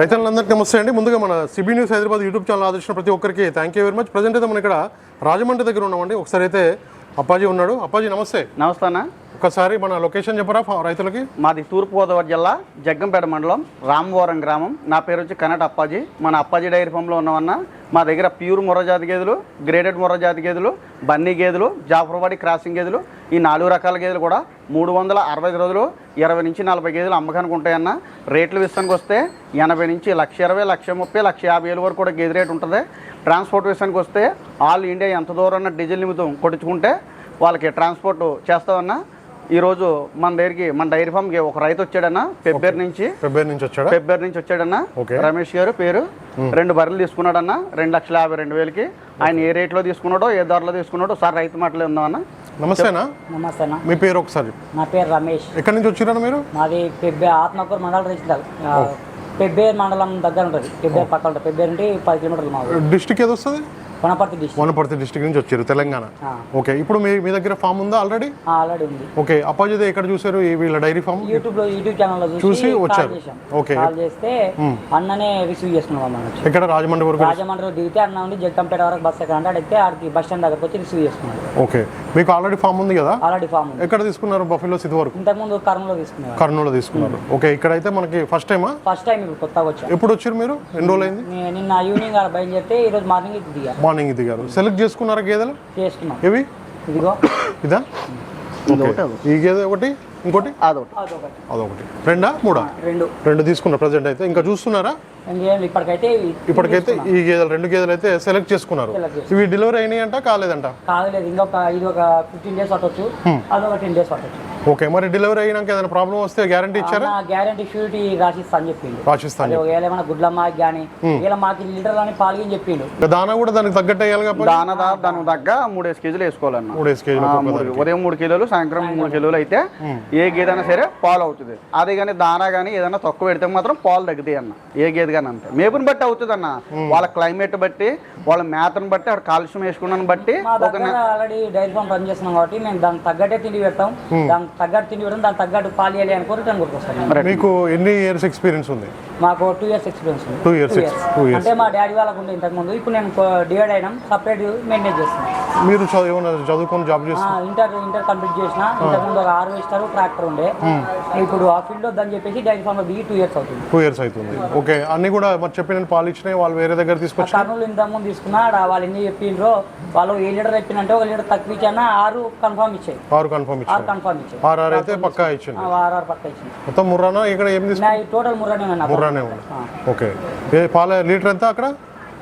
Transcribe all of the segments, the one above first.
రైతులందరికీ నమస్తే అండి. ముందుగా మన CB news Hyderabad YouTube channel ఆదర్శించిన ప్రతి ఒక్కరికి thank you very much present అయితే మనం ఇక్కడ రాజమండ్రి దగ్గర ఉన్నామండి. ఒకసారి అయితే అప్పాజీ ఉన్నాడు. అప్పాజీ నమస్తే. నమస్తే అన్న. ఒకసారి మన లొకేషన్ చెప్పరా రైతులకి? మాది తూర్పుగోదావరి జిల్లా జగ్గంపేట మండలం రామవరం గ్రామం. నా పేరు వచ్చి కనట అప్పాజీ. మన అప్పాజీ డైరీ ఫామ్లో ఉన్నామన్న. మా దగ్గర ప్యూర్ ముర్రజాతి గేదెలు గ్రేడెడ్ ముర్రజాతి గేదెలు బన్నీ గేదెలు జాఫర్వాడి క్రాసింగ్ గేదెలు ఈ నాలుగు రకాల గేదెలు కూడా మూడు వందల అరవై రోజులు ఇరవై నుంచి నలభై గేదెలు అమ్మకానికి ఉంటాయన్న. రేట్ల విషయానికి వస్తే ఎనభై నుంచి లక్ష ఇరవై లక్ష ముప్పై లక్ష యాభై వేలు వరకు కూడా గేదె రేట్ ఉంటుంది. ట్రాన్స్పోర్ట్ విషయానికి వస్తే ఆల్ ఇండియా ఎంత దూరం డీజిల్ నిమిత్తం కొట్టించుకుంటే వాళ్ళకి ట్రాన్స్పోర్ట్ చేస్తామన్నా. ఈరోజు మన దగ్గరికి మన డైరీ ఫామ్కి ఒక రైతు వచ్చాడన్న. పెబ్బేరు నుంచి ఫిబ్రవరి నుంచి వచ్చాడా? పెబ్బేరు నుంచి వచ్చాడన్న. రమేష్ గారు పేరు రెండు బర్రెలు తీసుకున్నాడన్న రెండు లక్షల యాభై రెండు వేలకి. ఆయన ఏ రేట్లో తీసుకున్నాడో ఏ ధరలో తీసుకున్నాడో సార్ రైతు మాటలే ఉందామన్న నమస్తేనా? నమస్తే అన్న మీ పేరు ఒకసారి. నా పేరు రమేష్. ఎక్కడి నుంచి వచ్చిరా మీరు? మాది పెబ్బే ఆత్మకూరు మండలం రీచ్ పెబ్బేరు మండలం దగ్గర ఉంటుంది. పెబ్బేరు పక్కన ఉంటుంది. పెబ్బేరు నుండి పది కిలోమీటర్లు మా డిస్టిక్ ఏది వస్తుంది? వనపర్తి డిస్ట్రిక్ట్ వనపర్తి డిస్టిక్ నుంచి వచ్చారు తెలంగాణ. ఓకే ఇప్పుడు మీ మీ దగ్గర ఫామ్ ఉందా ఆల్రెడీ ఆల్రెడీ ఉంది. ఓకే అప్పాజీ ఎక్కడ చూసారు వీళ్ళ డైరీ ఫామ్ యూట్యూబ్లో యూట్యూబ్ ఛానల్లో చూసి వచ్చారు. ఓకే. కాల్ చేస్తే అన్ననే రిసీవ్ చేసుకున్నాం అన్న వచ్చి ఎక్కడ? రాజమండ్రి వరకు రాజమండ్రిలో దిగితే అన్న ఉండి జగ్గంపేట వరకు బస్ ఎక్కడ అంటే అడిగితే ఆడికి బస్ స్టాండ్ దగ్గరకు వచ్చి రిసీవ్ చేసుకున్నాడు ఓకే. మీకు ఆల్రెడీ ఫామ్ ఉంది కదా? ఆల్రెడీ ఫామ్ ఉంది. ఎక్కడ తీసుకున్నారు బఫెలోస్ ఇది వరకు? ఇంతకుముందు కర్నూలులో తీసుకునేవాడు కర్నూలు తీసుకున్నారు. ఓకే ఇక్కడైతే మనకి ఫస్ట్ టైమా ఫస్ట్ టైం ఇప్పుడు కొత్తగా వచ్చాను ఎప్పుడు వచ్చారు మీరు? ఎన్ని రోజులు అయింది నిన్న ఈవినింగ్ అలా బయలుదేరితే ఈ రోజు మార్నింగ్ ఇది మార్నింగ్ దిగారు సెలెక్ట్ చేసుకున్నారా గేదెలు? చేసుకున్నాం. ఇవి ఇదిగో. ఇదా? ఈ గేదె ఒకటి ఇంకోటి? అదొకటి. అదొకటి. రెండా? మూడా? రెండు. రెండు తీసుకున్నారు ప్రజెంట్ అయితే. ఇంకా చూస్తున్నారా? ఇప్పటికైతే ఈ గేదెలు రెండు గేదెలు అయితే సెలెక్ట్ చేసుకున్నారు. ఇవి డెలివరీ అయినాయి అంట కాలేదంట ఇంకొక ఇది ఒక ఫిఫ్టీన్ డేస్ పట్టొచ్చు. అదొక టెన్ డేస్ పట్టొచ్చు. ఓకే మరి డెలివరీ అయినాక ఏదైనా ప్రాబ్లం వస్తే గ్యారంటీ ఇచ్చారా? గ్యారంటీ షూరిటీ రాసిస్తా అని చెప్పిండు. రాసిస్తాను ఒకవేళ ఏమైనా గుడ్లమ్మ కానీ ఇలా మాకు లీటర్ అని పాలు అని చెప్పిండు. ఇంకా దానా కూడా దానికి తగ్గట్టు వేయాలి కాబట్టి దాన దానికి తగ్గ మూడేసి కేజీలు వేసుకోవాలన్న. మూడు వేసి కేజీలు ఉదయం మూడు కిలోలు సాయంత్రం మూడు కిలోలు అయితే ఏ గేదె అయినా సరే పాలు అవుతుంది. అదే కానీ దానా కానీ ఏదైనా తక్కువ పెడితే మాత్రం పాలు తగ్గుతాయి అన్న. ఏ గేదె కానీ అంతే. మేపుని బట్టి అవుతుంది అన్న వాళ్ళ క్లైమేట్ బట్టి వాళ్ళ మేతను బట్టి అక్కడ కాలుష్యం వేసుకున్నాను బట్టి ఆల్రెడీ డైరీ ఫామ్ రన్ చేస్తున్నాం కాబట్టి మేము దానికి తగ్గట్టే తిండి పెడతాం. దానికి తగ్గట్టు తిండి పెడతాం దానికి తగ్గట్టు పాలు ఇవ్వాలి అనుకో రిటర్న్ మీకు ఎన్ని ఇయర్స్ ఎక్స్పీరియన్స్ ఉంది? మాకు టూ ఇయర్స్ ఎక్స్పీరియన్స్ ఉంది. టూ ఇయర్స్ అంటే మా డాడీ వాళ్ళకు ఉండే ఇంతకు ముందు ఇప్పుడు నేను డివైడ్ అయినాం సపరేట్ మెయింటైన్ చేస్తున్నాను మీరు చదువు ఏమైనా చదువుకొని జాబ్ చేస్తారు ఇంటర్ ఇంటర్ కంప్లీట్ చేసిన ఇంతకు ముందు ఒక హార్వెస్టర్ ట్రాక్టర్ ఉండే. ఇప్పుడు ఆ ఫీల్డ్ వద్దని చెప్పేసి డైరీ లో దిగి టూ ఇయర్స్ అవుతుంది. టూ ఇయర్స్ అవుతుంది. ఓకే అన్ని కూడా మరి చెప్పిన పాలు ఇచ్చినాయి వాళ్ళు వేరే దగ్గర తీసుకొచ్చి కర్నూలు ఇంతకు ముందు తీసుకున్నా వాళ్ళు ఎన్ని చెప్పిండ్రో వాళ్ళు ఏ లీటర్ చెప్పిందంటే ఒక లీటర్ తక్కువ ఇచ్చానా ఆరు కన్ఫర్మ్ ఇచ్చాయి. ఆరు కన్ఫర్మ్ ఆరు ఇచ్చారు కన్ఫర్మ్ ఇచ్చాయి ఆర్ఆర్ అయితే పక్కా ఇచ్చింది ఆరు ఆరు పక్క ఇచ్చింది మొత్తం ముర్రానా? ఇక్కడ ఏం తీసుకు నా టోటల్ ముర్రానే ఉన్నా ముర్రానే ఉంది. ఓకే. పాల లీటర్ ఎంత అక్కడ?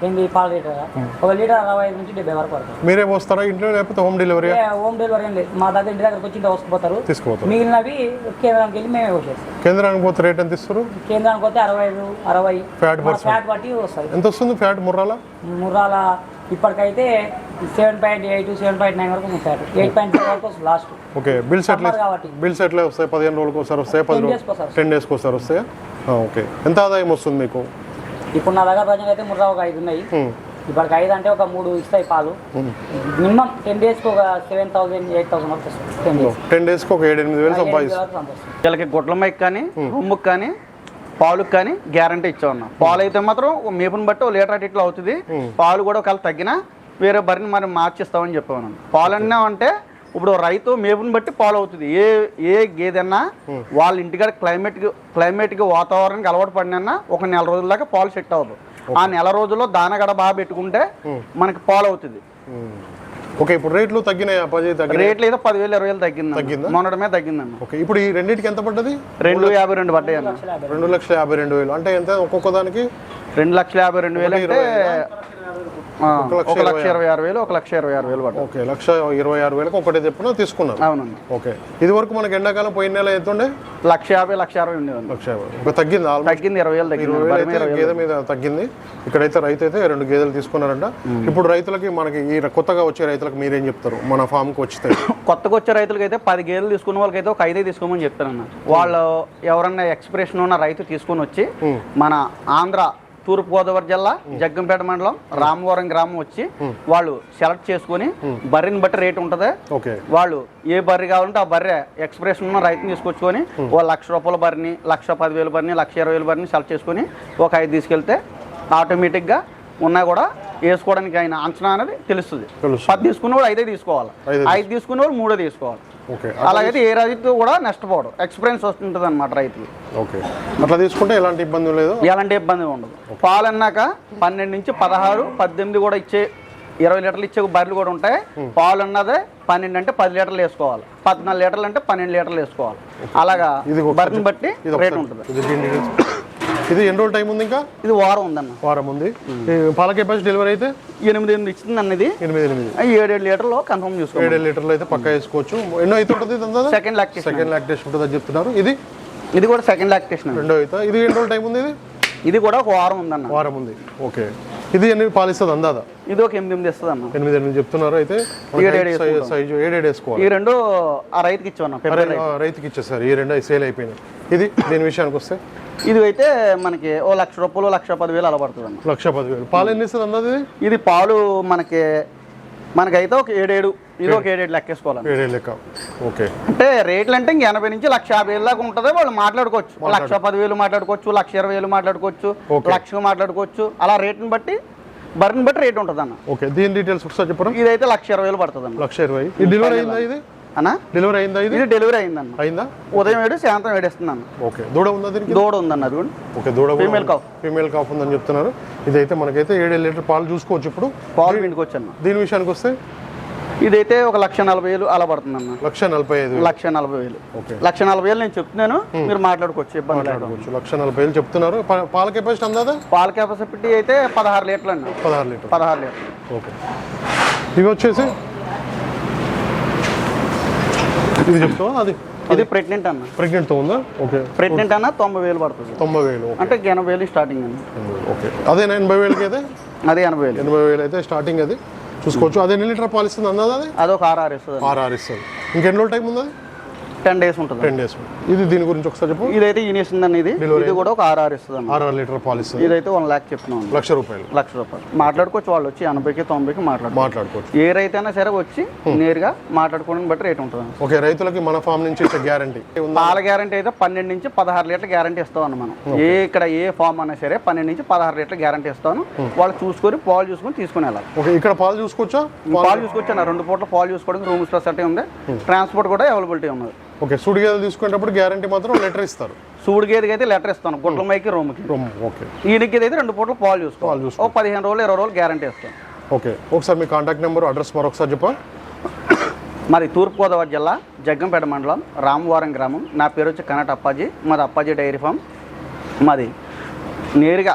ఏంది పాల లీటర్. ఒక లీటర్ అరవై ఐదు నుంచి డెబ్బై వరకు పడుతుంది. మీరే పోస్తారా ఇంట్లో లేకపోతే హోమ్ డెలివరీ హోమ్ డెలివరీ ఏం లేదు. మా దగ్గర ఇంటి దగ్గరకు వచ్చి వస్తుపోతారు తీసుకుపోతారు. మిగిలినవి కేంద్రానికి వెళ్ళి మేమే వచ్చేస్తాం కేంద్రానికి పోతే రేట్ ఎంత ఇస్తారు? కేంద్రానికి పోతే అరవై ఐదు అరవై. ఫ్యాట్ ఫ్యాట్ బట్టి వస్తుంది. ఎంత వస్తుంది ఫ్యాట్ ముర్రాల? ముర్రాల ఇప్పటికైతే seven point eight seven point nine వరకు ఫ్యాట్ ఎయిట్ పాయింట్ ఫైవ్ వరకు వస్తుంది లాస్ట్ ఓకే బిల్స్ ఎట్లా సమ్మర్ కాబట్టి. బిల్స్ ఎట్లా వస్తాయి? పదిహేను రోజులకు ఒకసారి వస్తాయి పది రోజులు? టెన్ డేస్కి ఒకసారి వస్తాయా? ఓకే. ఎంత ఆదాయం వస్తుంది మీకు? ఇప్పుడు నా దగ్గర ప్రజెంట్ అయితే ముర్రా ఒక ఐదు ఉన్నాయి. ఇప్పటికి ఐదు అంటే ఒక మూడు ఇస్తాయి పాలు. మినిమం టెన్ డేస్కి ఒక సెవెన్ థౌసండ్ ఎయిట్ థౌసండ్ వస్తుంది. Ten days. టెన్ డేస్కి ఒక ఏడు ఎనిమిది వేలు వీళ్ళకి గుడ్ల మైక్ కానీ రొమ్ముకి కానీ పాలుకి కానీ గ్యారంటీ ఇచ్చామన్నాం పాలు అయితే మాత్రం మేపుని బట్టి ఓ లీటర్ అటు ఇట్లా అవుతుంది. పాలు కూడా ఒకవేళ తగ్గినా వేరే బరిని మరి మార్చిస్తామని చెప్పాను పాలు అన్నా అంటే ఇప్పుడు రైతు మేపుని బట్టి పాలు అవుతుంది. ఏ ఏ గేదెన్నా వాళ్ళ ఇంటికాడ క్లైమేట్ క్లైమేట్కి వాతావరణానికి అలవాటు పడినా ఒక నెల రోజుల దాకా పాలు సెట్ అవ్వదు. ఆ నెల రోజుల్లో దానగడ బాగా పెట్టుకుంటే మనకి పాలు అవుతుంది. ఓకే ఇప్పుడు రేట్లు తగ్గినాయి? పది రేట్లు ఏదో పదివేలు ఇరవై వేలు తగ్గింది తగ్గిందా? మొన్నటమే తగ్గిందన్న. ఓకే ఇప్పుడు ఈ రెండింటికి ఎంత పడ్డది? రెండు యాభై రెండు పడ్డాయి అన్న. రెండు లక్షల యాభై రెండు వేలు. అంటే ఎంత? ఒక్కొక్క దానికి? రెండు లక్షల యాభై రెండు వేలు అంటే ఒక లక్ష ఇరవై ఆరు. వేలు ఒక లక్ష ఇరవై ఆరు వేలు పడ్డాయి. ఓకే లక్ష ఇరవై ఆరు వేలకు ఒకటే చెప్పున తీసుకున్నారు. అవునండి. ఓకే. ఇది వరకు మనకి ఎండాకాలం పోయిన నెల ఎంత ఉండే? లక్ష యాభై లక్ష అరవై ఉండేదండి. లక్ష యాభై. తగ్గింది తగ్గింది ఇరవై వేలు తగ్గింది. గేదె మీద తగ్గింది. ఇక్కడైతే రైతు అయితే రెండు గేదెలు తీసుకున్నారంట. ఇప్పుడు రైతులకి మనకి ఈ కొత్తగా వచ్చే రైతులకు మీరేం చెప్తారు? మన ఫామ్కి వచ్చితే. కొత్తగా వచ్చే రైతులకి అయితే పది గేదెలు తీసుకున్న వాళ్ళకైతే ఒక ఐదే తీసుకోమని చెప్తానన్న వాళ్ళు ఎవరన్నా ఎక్స్ప్రెషన్ ఉన్న రైతు తీసుకొని వచ్చి మన ఆంధ్ర తూర్పుగోదావరి జిల్లా జగ్గంపేట మండలం రామవరం గ్రామం వచ్చి వాళ్ళు సెలెక్ట్ చేసుకొని బర్రెని బట్టి రేట్ ఉంటుంది. వాళ్ళు ఏ బర్రె కావాలంటే ఆ బర్రె ఎక్స్ప్రెస్ ఉన్న రైతుని తీసుకొచ్చుకొని ఓ లక్ష రూపాయల బర్రెని లక్ష పదివేల బర్రెని లక్ష ఇరవై వేల బర్రెని సెలెక్ట్ చేసుకొని ఒక ఐదు తీసుకెళ్తే ఆటోమేటిక్గా ఉన్నా కూడా వేసుకోవడానికి ఆయన అంచనా అనేది తెలుస్తుంది. పది తీసుకున్నవాడు ఐదే తీసుకోవాలి. ఐదే తీసుకున్నవాడు మూడో తీసుకోవాలి. అలాగైతే ఏ రైతు కూడా నష్టపోవడం ఎక్స్పీరియన్స్ వస్తుంటుంది అనమాట రైతుకి ఓకే. అట్లా తీసుకుంటే ఎలాంటి ఇబ్బంది లేదు? ఎలాంటి ఇబ్బంది ఉండదు. పాలు అన్నాక పన్నెండు నుంచి పదహారు పద్దెనిమిది కూడా ఇచ్చే ఇరవై లీటర్లు ఇచ్చే బర్రెలు కూడా ఉంటాయి పాలు అన్నదే పన్నెండు అంటే పది లీటర్లు వేసుకోవాలి. పద్నాలుగు లీటర్లు అంటే పన్నెండు లీటర్లు వేసుకోవాలి. అలాగా బర్రెని బట్టి రేట్ ఉంటుంది. ఇది ఎన్ని రోజులు టైం ఉంది ఇంకా? ఇది వారం ఉందన్న. వారం ఉంది. పాల కెపాసిటీ డెలివరీ అయితే? ఎనిమిది ఎనిమిది ఇచ్చింది అన్నది ఎనిమిది ఎనిమిది. ఏడేడు లీటర్లు కన్ఫర్మ్ చేసుకోవాలి ఏడేడు లీటర్లు అయితే పక్కా వేసుకోవచ్చు. ఎన్నో అయితే ఉంటుంది ఇది సెకండ్ లాక్టేషన్ సెకండ్ లాక్టేషన్ ఉంటుంది అని చెప్తున్నారు. ఇది? ఇది కూడా సెకండ్ లాక్టేషన్ రెండో అయితే. ఇది ఎన్ని రోజులు టైం ఉంది ఇది? ఇది కూడా ఒక వారం ఉందన్న. వారం ఉంది. ఓకే. ఇది ఎన్ని పాలిస్తుంది అందాదా ఇది ఒక ఎనిమిది ఎనిమిది ఇస్తుంది అన్న ఎనిమిది ఎనిమిది చెప్తున్నారు అయితే. సైజు ఏడేడు వేసుకోవాలి. ఈ రెండు ఆ రైతుకి ఇచ్చాను రైతుకి ఇచ్చేసారు. ఈ రెండు సేల్ అయిపోయినాయి. ఇది దీని విషయానికి వస్తే. ఇది అయితే మనకి ఓ లక్ష రూపాయలు లక్ష పదివేలు అలా పడుతుంది లక్ష పదివేలు. పాలు ఎన్ని ఇస్తుంది ఇది ఇది పాలు మనకి మనకైతే ఒక ఏడేడు ఇది ఒక ఏడేడు లెక్కేసుకోవాలి ఏడేడు లెక్క. ఓకే. అంటే రేట్లు అంటే ఇంక ఎనభై నుంచి లక్ష యాభై వేలు దాకా ఉంటుంది వాళ్ళు మాట్లాడుకోవచ్చు. లక్ష పదివేలు మాట్లాడుకోవచ్చు లక్ష ఇరవై వేలు మాట్లాడుకోవచ్చు. లక్ష మాట్లాడుకోవచ్చు. అలా రేట్ని బట్టి బర్రెని బట్టి రేట్ ఉంటుంది అన్న ఓకే దీని డీటెయిల్స్ ఒకసారి చెప్పరా? ఇదైతే లక్ష ఇరవై వేలు పడుతుంది లక్ష ఇరవై. ఇది డెలివరీ అయిందా ఇది? అన్న? డెలివరీ అయిందా ఇది? డెలివరీ అయిందన్న. అయిందా? ఉదయం ఏడు సాయంత్రం ఏడేస్తుంది అన్న ఓకే. దూడ ఉందా దీనికి? దూడ ఉందన్న అది కూడా. ఓకే దూడ Female cow. ఫీమేల్ కాఫ్ ఉందని చెప్తున్నారు. ఇదైతే మనకైతే ఏడేడు లీటర్ పాలు చూసుకోవచ్చు ఇప్పుడు. పాలు పిండుకోవచ్చు అన్న దీని విషయానికి వస్తే? ఇదైతే ఒక లక్ష నలభై వేలు అలా పడుతుంది అన్న లక్ష నలభై ఐదు లక్ష నలభై వేలు. ఓకే. లక్ష నలభై వేలు నేను చెప్తున్నాను మీరు మాట్లాడుకోవచ్చు ఇబ్బంది లేదు. లక్ష నలభై వేలు చెప్తున్నారు. పాల కెపాసిటీ అందాదా? పాల కెపాసిటీ అయితే పదహారు లీటర్లు అండి పదహారు లీటర్ పదహారు లీటర్లు. ఓకే. ఇవి వచ్చేసి ఇది చెప్తావా? అది ఇది ప్రెగ్నెంట్ అన్న. ప్రెగ్నెంట్తో ఉందా? ఓకే ప్రెగ్నెంట్ అన్న తొంభై వేలు పడుతుంది. తొంభై వేలు అంటే ఎనభై వేలు స్టార్టింగ్ అండి ఓకే అదే ఎనభై వేలకి అయితే? అదే ఎనభై వేలు. ఎనభై వేలు అయితే స్టార్టింగ్ అది. చూసుకోవచ్చు. అదే ఎన్ని లీటర్ పాలు ఇస్తుంది అన్నది అది? అదొక ఆర్ఆర్ ఇస్తుంది ఆర్ఆర్ ఇస్తుంది ఇంకెన్ని రోజులు టైం ఉంది టెన్ డేస్ ఉంటుంది? టెన్ డేస్ ఇది దీని గురించి ఒకసారి చెప్పు. ఇదైతే ఇనిస్తుంది అన్న ఇది ఇది కూడా ఒక ఆర్ఆర్ ఇస్తుంది ఆర్ఆర్ లీటర్ పాలు ఇస్తుంది. ఇదైతే వన్ ల్యాక్ చెప్తున్నాం. లక్ష రూపాయలు. లక్ష రూపాయలు. మాట్లాడుకోవచ్చు వాళ్ళు వచ్చి ఎనభైకి తొంభైకి మాట్లాడుకోవచ్చు. మాట్లాడుకోవచ్చు. ఏ రైతైనా సరే వచ్చి నేరుగా మాట్లాడుకోవడానికి బట్టి రేట్ ఉంటుంది. ఓకే రైతులకి మన ఫామ్ నుంచి ఇచ్చే గ్యారంటీ. పాల గ్యారంటీ అయితే పన్నెండు నుంచి పదహారు లీటర్ గ్యారంటీ ఇస్తామన్న మనం. ఏ ఇక్కడ ఏ ఫామ్ అయినా సరే పన్నెండు నుంచి పదహారు లీటర్ గ్యారంటీ ఇస్తాను. వాళ్ళు చూసుకొని పాలు చూసుకొని తీసుకుని వెళ్ళాలి. ఓకే ఇక్కడ పాలు చూసుకోవచ్చా? పాలు చూసుకొచ్చాను రెండు పూట్ల పాలు చూసుకోవడానికి రూమ్స్ ఫెసిలిటీ ఉంది. ట్రాన్స్పోర్ట్ కూడా అవైలబిలిటీ ఉన్నది. ఓకే సుడి గేదెలు తీసుకునేటప్పుడు గ్యారంటీ మాత్రం లెటర్ ఇస్తారు. సూడి గేదెకి అయితే లెటర్ ఇస్తాను. గుట్ల మైకి రూమ్కి. రొమ్ము, ఓకే. ఈయనకి అయితే రెండు పూట్ల పాలు చూసుకోవాలి. ఓ పదిహేను రోజులు ఇరవై రోజులు గ్యారంటీ ఇస్తాను. ఓకే ఒకసారి మీ కాంటాక్ట్ నెంబర్ అడ్రస్ మరొకసారి చెప్పా మాది తూర్పుగోదావరి జిల్లా జగ్గంపేట మండలం రామవరం గ్రామం. నా పేరు వచ్చి కనట అప్పాజీ. మాది అప్పాజీ డైరీ ఫామ్. మాది నేరుగా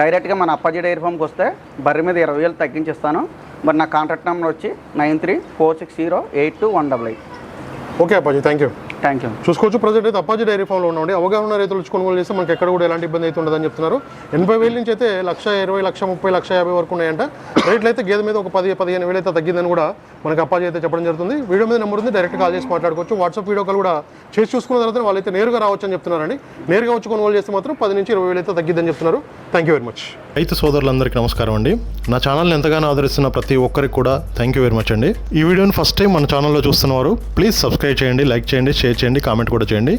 డైరెక్ట్గా మన అప్పాజీ డైరీ ఫామ్కి వస్తే బర్రె మీద ఇరవై వేలు తగ్గించిస్తాను. మరి నా కాంటాక్ట్ నెంబర్ వచ్చి nine three four six zero eight two one double eight. Okay Appaji thank you thank you చూసుకోవచ్చు ప్రజెంట్ అయితే అప్పాజీ డైరీ ఫామ్లో ఉన్నామండి అవగాహన రైతులు కొనుగోలు చేస్తే మనకి ఎక్కడ కూడా ఎలాంటి ఇబ్బంది అయితే ఉండదని చెప్తున్నారు. ఎనభై వేల నుంచి అయితే లక్ష ఇరవై లక్ష ముప్పై లక్ష యాభై వరకు ఉన్నాయంట. రేట్లు అయితే గేదె మీద ఒక పది పదిహేను వేలు అయితే తగ్గిందని కూడా మనకి అప్పాజీ అయితే చెప్పడం జరుగుతుంది. వీడియో మీద నెంబర్ ఉంది డైరెక్ట్ కాల్ చేసి మాట్లాడుకోవచ్చు. వాట్సాప్ వీడియో కాల్ కూడా చేసి చూసుకున్న తర్వాత వాళ్ళైతే నేరుగా రావచ్చు అని చెప్తున్నారండి. నేరుగా వచ్చి కొనుగోలు చేస్తే మాత్రం పది నుంచి ఇరవై వేలు అయితే తగ్గిద్దని చెప్తున్నారు. థ్యాంక్ యూ వెరీ మచ్ రైతు సోదరులందరికీ నమస్కారం అండి. నా ఛానల్ని ఎంతగానో ఆదరిస్తున్న ప్రతి ఒక్కరికి కూడా థ్యాంక్ యూ వెరీ మచ్ అండి. ఈ వీడియోని ఫస్ట్ టైం మన ఛానల్లో చూస్తున్నవారు ప్లీజ్ సబ్స్క్రైబ్ చేయండి లైక్ చేయండి షేర్ చేయండి కామెంట్ కూడా చేయండి.